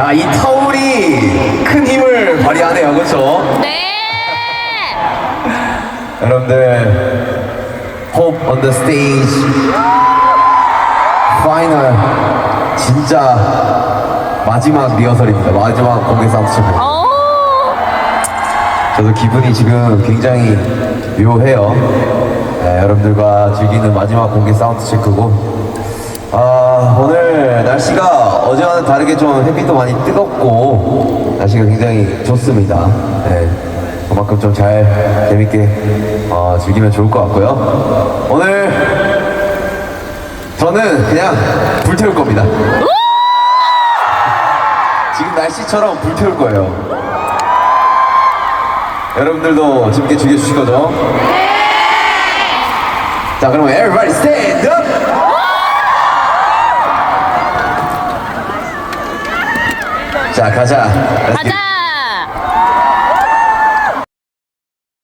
야, 이 타올이 큰 힘을 발휘하네요, 그렇죠? 네. 여러분들, Hope on the stage. 파이널. 진짜 마지막 리허설입니다. 마지막 공개 싸움 치고. 어. 저도 기분이 지금 굉장히 묘해요. 네, 여러분들과 즐기는 마지막 공개 사운드 체크고. 아, 오늘 날씨가 어제와는 다르게 좀 햇빛도 많이 뜨겁고, 날씨가 굉장히 좋습니다. 네. 그만큼 좀 잘 재밌게 어, 즐기면 좋을 것 같고요. 오늘 저는 그냥 불태울 겁니다. 지금 날씨처럼 불태울 거예요. 여러분들도 재밌게 즐겨주실 거죠? 자, 그러면 everybody stand up! 자, 가자. 가자.